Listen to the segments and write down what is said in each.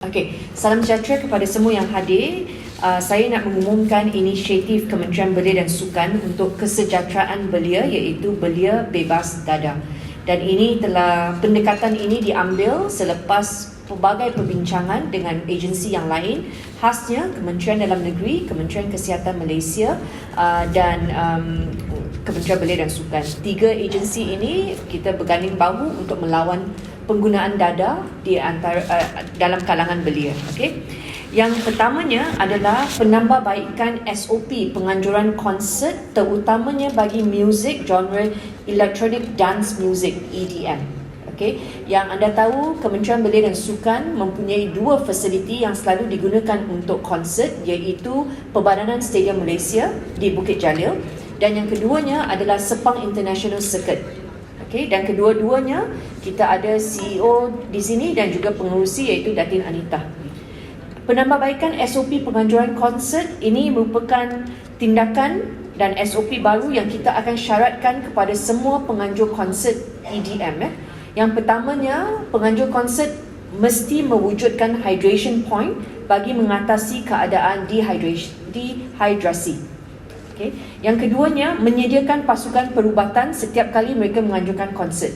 Okey, salam sejahtera kepada semua yang hadir. Uh, saya nak mengumumkan inisiatif Kementerian Belia dan Sukan untuk kesejahteraan belia iaitu Belia Bebas Dada. Dan ini telah pendekatan ini diambil selepas pelbagai perbincangan dengan agensi yang lain khasnya Kementerian Dalam Negeri, Kementerian Kesihatan Malaysia uh, dan um, Kementerian Belia dan Sukan. Tiga agensi ini kita berganding bahu untuk melawan penggunaan dada di antara uh, dalam kalangan belia okey yang pertamanya adalah penambahbaikan SOP penganjuran konsert terutamanya bagi muzik genre electronic dance music EDM Okay. Yang anda tahu Kementerian Belia dan Sukan mempunyai dua fasiliti yang selalu digunakan untuk konsert iaitu Perbadanan Stadium Malaysia di Bukit Jalil dan yang keduanya adalah Sepang International Circuit Okay, dan kedua-duanya kita ada CEO di sini dan juga pengurusi iaitu Datin Anita. Penambahbaikan SOP penganjuran konsert ini merupakan tindakan dan SOP baru yang kita akan syaratkan kepada semua penganjur konsert EDM. Eh. Yang pertamanya, penganjur konsert mesti mewujudkan hydration point bagi mengatasi keadaan dehydrasi. dehydrasi. Okay. Yang keduanya, menyediakan pasukan perubatan setiap kali mereka menganjurkan konsert.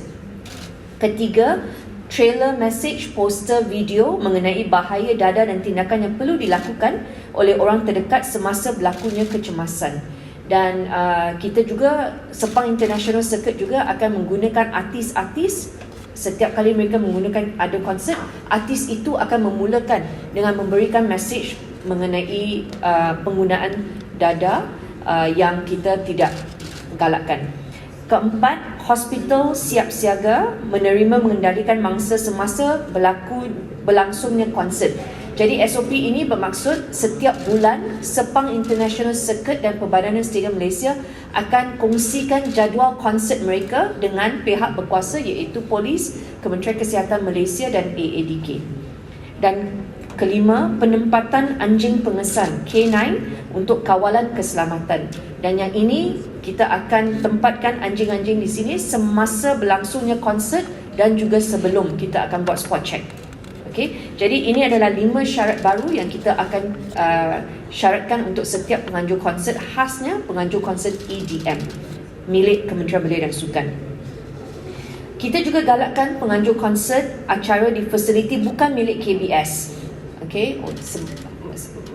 Ketiga, trailer message, poster, video mengenai bahaya dada dan tindakan yang perlu dilakukan oleh orang terdekat semasa berlakunya kecemasan. Dan uh, kita juga, Sepang International Circuit juga akan menggunakan artis-artis setiap kali mereka menggunakan ada konsert, artis itu akan memulakan dengan memberikan message mengenai uh, penggunaan dada uh, yang kita tidak galakkan. Keempat, hospital siap siaga menerima mengendalikan mangsa semasa berlaku berlangsungnya konsert. Jadi SOP ini bermaksud setiap bulan Sepang International Circuit dan Perbadanan Stadium Malaysia akan kongsikan jadual konsert mereka dengan pihak berkuasa iaitu polis, Kementerian Kesihatan Malaysia dan AADK. Dan kelima, penempatan anjing pengesan K9 untuk kawalan keselamatan. Dan yang ini kita akan tempatkan anjing-anjing di sini semasa berlangsungnya konsert dan juga sebelum kita akan buat spot check. Okay, jadi ini adalah lima syarat baru yang kita akan uh, syaratkan untuk setiap penganjur konsert khasnya penganjur konsert EDM milik Kementerian Belia dan Sukan. Kita juga galakkan penganjur konsert acara di fasiliti bukan milik KBS. Okay,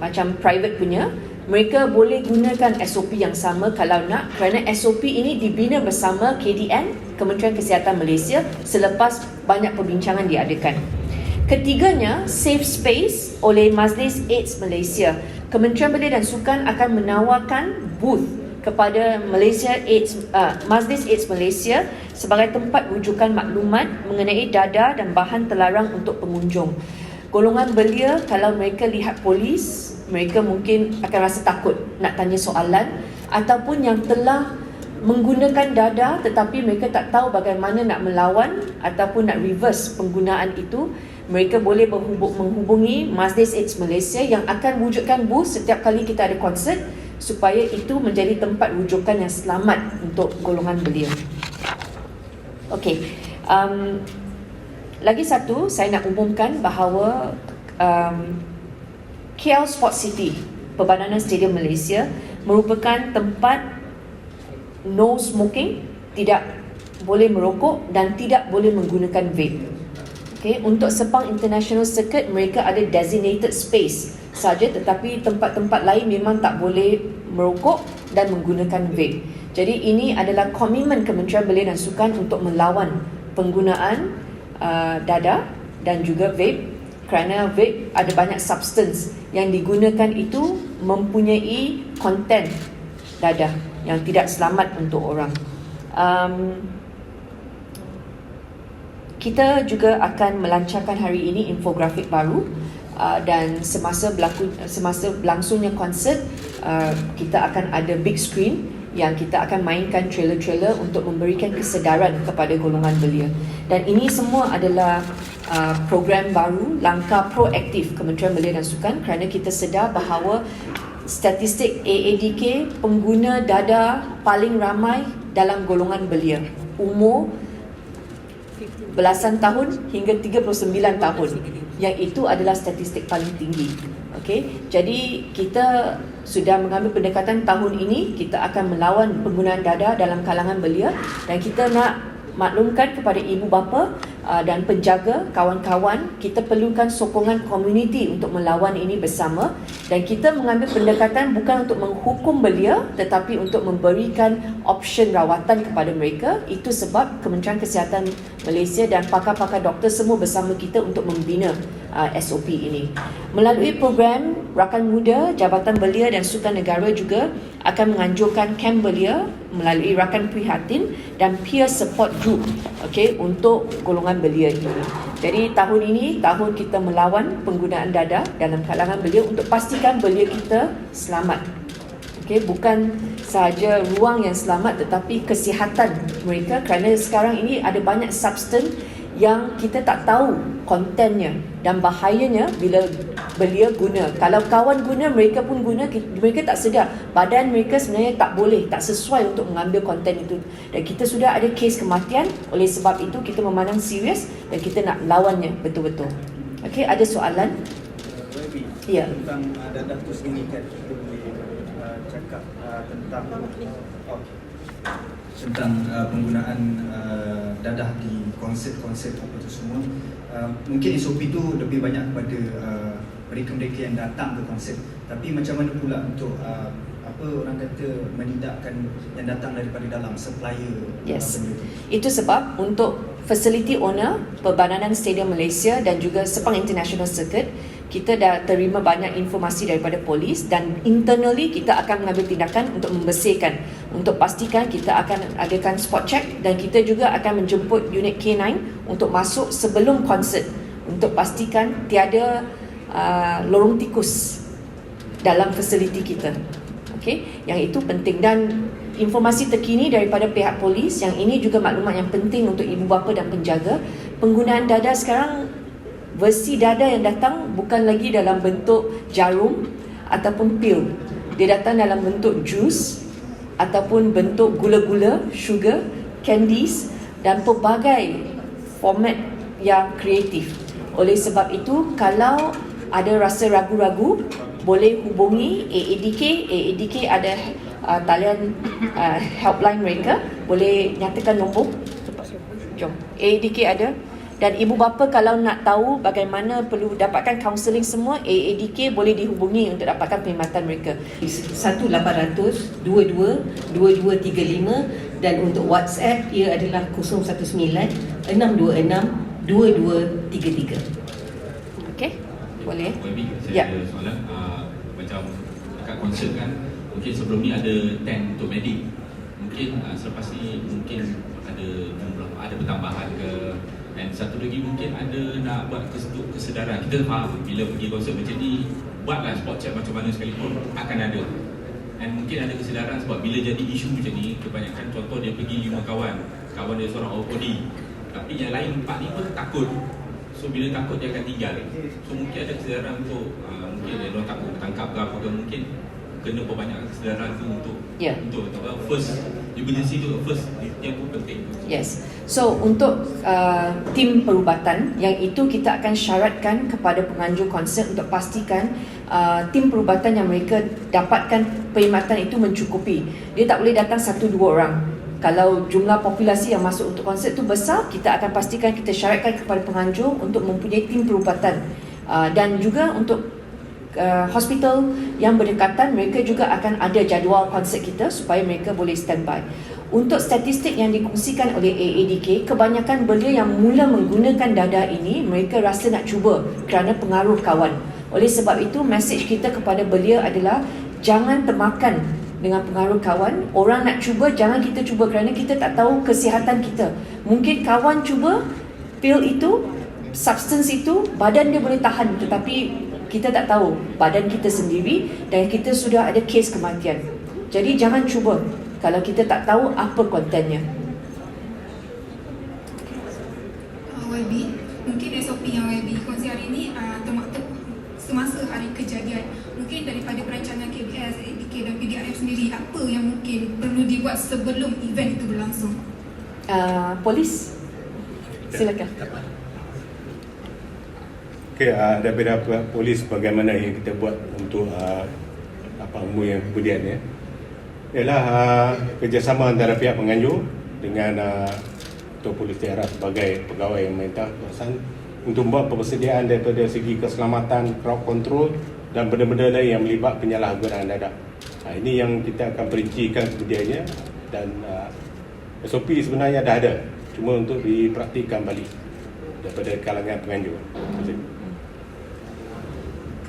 macam private punya mereka boleh gunakan SOP yang sama kalau nak kerana SOP ini dibina bersama KDN Kementerian Kesihatan Malaysia selepas banyak perbincangan diadakan. Ketiganya, Safe Space oleh Majlis AIDS Malaysia. Kementerian Belia dan Sukan akan menawarkan booth kepada Malaysia AIDS uh, Majlis AIDS Malaysia sebagai tempat rujukan maklumat mengenai dada dan bahan terlarang untuk pengunjung. Golongan belia kalau mereka lihat polis mereka mungkin akan rasa takut nak tanya soalan ataupun yang telah menggunakan dada tetapi mereka tak tahu bagaimana nak melawan ataupun nak reverse penggunaan itu mereka boleh berhubung, menghubungi Majlis AIDS Malaysia yang akan wujudkan booth setiap kali kita ada konsert supaya itu menjadi tempat rujukan yang selamat untuk golongan belia. Okey. Um, lagi satu saya nak umumkan bahawa um, KL Sport City, Perbadanan Stadium Malaysia merupakan tempat no smoking, tidak boleh merokok dan tidak boleh menggunakan vape. Okay, untuk Sepang International Circuit mereka ada designated space saja tetapi tempat-tempat lain memang tak boleh merokok dan menggunakan vape. Jadi ini adalah komitmen Kementerian Belia dan Sukan untuk melawan penggunaan uh, dada dan juga vape kerana vape ada banyak substance yang digunakan itu mempunyai konten dadah yang tidak selamat untuk orang. Um, kita juga akan melancarkan hari ini infografik baru uh, dan semasa berlaku semasa berlangsungnya konsert uh, kita akan ada big screen yang kita akan mainkan trailer-trailer untuk memberikan kesedaran kepada golongan belia. Dan ini semua adalah uh, program baru, langkah proaktif Kementerian Belia dan Sukan kerana kita sedar bahawa statistik AADK pengguna dada paling ramai dalam golongan belia. Umur belasan tahun hingga 39 tahun. Yang itu adalah statistik paling tinggi. Okey, jadi kita sudah mengambil pendekatan tahun ini kita akan melawan penggunaan dada dalam kalangan belia dan kita nak maklumkan kepada ibu bapa uh, dan penjaga kawan-kawan kita perlukan sokongan komuniti untuk melawan ini bersama. Dan kita mengambil pendekatan bukan untuk menghukum belia tetapi untuk memberikan option rawatan kepada mereka. Itu sebab Kementerian Kesihatan Malaysia dan pakar-pakar doktor semua bersama kita untuk membina uh, SOP ini. Melalui program rakan muda Jabatan Belia dan Sukan Negara juga akan menganjurkan kem belia melalui rakan prihatin dan peer support group okey untuk golongan belia ini. Jadi tahun ini tahun kita melawan penggunaan dada dalam kalangan belia untuk pastikan belia kita selamat. Okey bukan sahaja ruang yang selamat tetapi kesihatan mereka kerana sekarang ini ada banyak substance yang kita tak tahu kontennya dan bahayanya bila belia guna. Kalau kawan guna, mereka pun guna, mereka tak sedar. Badan mereka sebenarnya tak boleh, tak sesuai untuk mengambil konten itu. Dan kita sudah ada kes kematian, oleh sebab itu kita memandang serius dan kita nak lawannya betul-betul. Okey, ada soalan? Ya. Tentang uh, dadah tu sendiri kan, kita boleh uh, cakap uh, tentang... Oh tentang uh, penggunaan uh, dadah di konsert-konsert apa tu semua. Uh, mungkin SOP tu lebih banyak kepada uh, mereka-mereka yang datang ke konsert tapi macam mana pula untuk uh, apa orang kata menidakkan yang datang daripada dalam supplier yes. Uh, itu sebab untuk facility owner Perbadanan Stadium Malaysia dan juga Sepang International Circuit kita dah terima banyak informasi daripada polis dan internally kita akan mengambil tindakan untuk membersihkan untuk pastikan kita akan adakan spot check dan kita juga akan menjemput unit K9 untuk masuk sebelum konsert untuk pastikan tiada uh, lorong tikus dalam fasiliti kita. Okey, yang itu penting dan informasi terkini daripada pihak polis yang ini juga maklumat yang penting untuk ibu bapa dan penjaga. Penggunaan dada sekarang versi dada yang datang bukan lagi dalam bentuk jarum ataupun pil. Dia datang dalam bentuk jus ataupun bentuk gula-gula, sugar, candies dan pelbagai format yang kreatif. Oleh sebab itu, kalau ada rasa ragu-ragu, boleh hubungi AADK. AADK ada uh, talian uh, helpline mereka. Boleh nyatakan nombor. Jom. AADK ada dan ibu bapa kalau nak tahu bagaimana perlu dapatkan kaunseling semua AADK boleh dihubungi untuk dapatkan perkhidmatan mereka. 1800 22 2235 dan untuk WhatsApp ia adalah 019 626 2233 okey boleh. Ya. ada soalan. Uh, macam dekat konsert kan mungkin sebelum ni ada tent untuk medik mungkin uh, selepas ni mungkin ada ada pertambahan ke dan satu lagi mungkin ada nak buat kesedaran. Kita faham bila pergi konsert macam ni Buatlah spot check macam mana sekalipun Akan ada. Dan mungkin ada kesedaran sebab bila jadi isu macam ni Kebanyakan contoh dia pergi lima kawan. Kawan dia seorang OPD Tapi yang lain empat lima takut. So bila takut dia akan tinggal. So mungkin ada kesedaran untuk uh, Mungkin dia takut tertangkap ke apa ke mungkin kena perbanyak kesedaran tu untuk yeah. untuk apa first emergency tu first yang penting. Yes. So untuk uh, tim perubatan yang itu kita akan syaratkan kepada penganjur konsert untuk pastikan uh, tim perubatan yang mereka dapatkan perkhidmatan itu mencukupi. Dia tak boleh datang satu dua orang. Kalau jumlah populasi yang masuk untuk konsert itu besar, kita akan pastikan kita syaratkan kepada penganjur untuk mempunyai tim perubatan. Uh, dan juga untuk uh, hospital yang berdekatan mereka juga akan ada jadual konsert kita supaya mereka boleh standby. Untuk statistik yang dikongsikan oleh AADK, kebanyakan belia yang mula menggunakan dada ini mereka rasa nak cuba kerana pengaruh kawan. Oleh sebab itu, mesej kita kepada belia adalah jangan termakan dengan pengaruh kawan. Orang nak cuba, jangan kita cuba kerana kita tak tahu kesihatan kita. Mungkin kawan cuba pil itu, substance itu, badan dia boleh tahan tetapi kita tak tahu badan kita sendiri dan kita sudah ada kes kematian. Jadi jangan cuba kalau kita tak tahu apa kontennya. YB, mungkin SOP yang YB kongsi hari ini uh, termaktub semasa hari kejadian. Mungkin daripada perancangan KBS, ADK dan PDRM sendiri, apa yang mungkin perlu dibuat sebelum event itu berlangsung? Uh, polis, silakan. Okey, uh, daripada polis bagaimana yang kita buat untuk uh, apa umur yang kemudian ya. Ialah uh, kerjasama antara pihak penganjur dengan uh, Ketua Polis Daerah sebagai pegawai yang memerintah kawasan untuk membuat persediaan daripada segi keselamatan, crowd control dan benda-benda lain yang melibat penyalahgunaan dadah. Uh, ini yang kita akan perincikan kemudiannya dan uh, SOP sebenarnya dah ada cuma untuk dipraktikkan balik daripada kalangan penganjur. Terima kasih.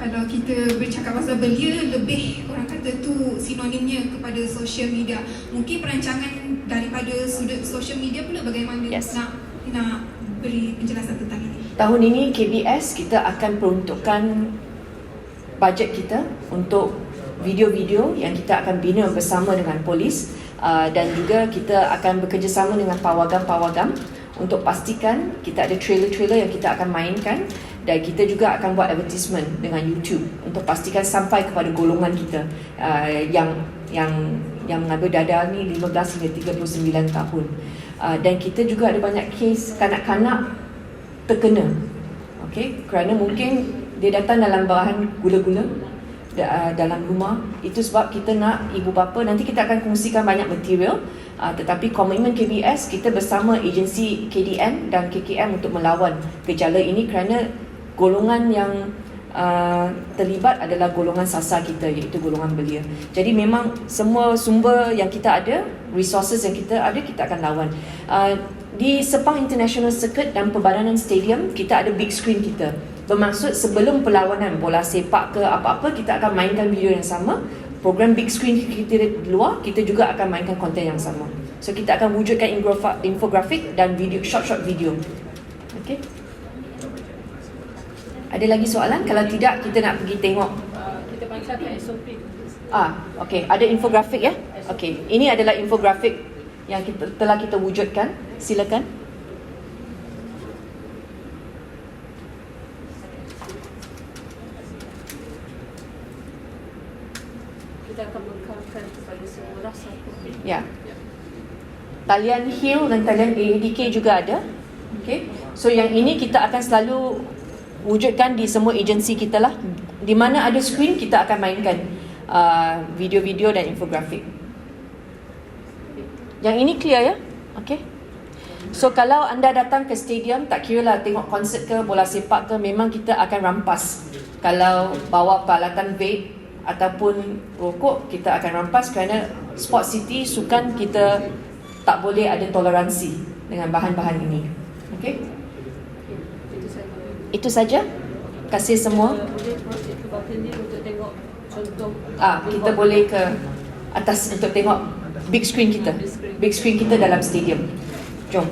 Kalau kita bercakap pasal belia, lebih orang kata tu sinonimnya kepada social media. Mungkin perancangan daripada sudut social media pula bagaimana Yes. nak nak beri penjelasan tentang ini. Tahun ini KBS kita akan peruntukkan bajet kita untuk video-video yang kita akan bina bersama dengan polis uh, dan juga kita akan bekerjasama dengan pawagam-pawagam untuk pastikan kita ada trailer-trailer yang kita akan mainkan dan kita juga akan buat advertisement dengan YouTube untuk pastikan sampai kepada golongan kita uh, yang yang yang mengambil dadah ni 15 hingga 39 tahun. Uh, dan kita juga ada banyak kes kanak-kanak terkena. Okey, kerana mungkin dia datang dalam bahan gula-gula uh, dalam rumah. Itu sebab kita nak ibu bapa nanti kita akan kongsikan banyak material uh, tetapi komitmen KBS kita bersama agensi KDN dan KKM untuk melawan gejala ini kerana golongan yang uh, terlibat adalah golongan sasar kita iaitu golongan belia. Jadi memang semua sumber yang kita ada, resources yang kita ada kita akan lawan. Uh, di Sepang International Circuit dan Pembadanan Stadium kita ada big screen kita. Bermaksud sebelum perlawanan bola sepak ke apa-apa kita akan mainkan video yang sama. Program big screen kita di luar kita juga akan mainkan konten yang sama. So kita akan wujudkan infografik dan video short-short video. Okay. Ada lagi soalan? Kalau tidak kita nak pergi tengok Kita bacakan SOP. Ah, okey, ada infografik ya? Okey, ini adalah infografik yang kita telah kita wujudkan. Silakan. Kita akan bekalkan kepada semua rasa publik. Ya. Talian Hill dan talian AADK juga ada. Okey. So yang ini kita akan selalu wujudkan di semua agensi kita lah. Di mana ada screen kita akan mainkan uh, video-video dan infografik. Yang ini clear ya? Okey. So kalau anda datang ke stadium tak kira lah tengok konsert ke bola sepak ke memang kita akan rampas. Kalau bawa peralatan vape ataupun rokok kita akan rampas kerana Sport City sukan kita tak boleh ada toleransi dengan bahan-bahan ini. Okey? Itu saja. Kasih semua. Ah, kita boleh ke atas untuk tengok big screen kita. Big screen kita dalam stadium. Jom.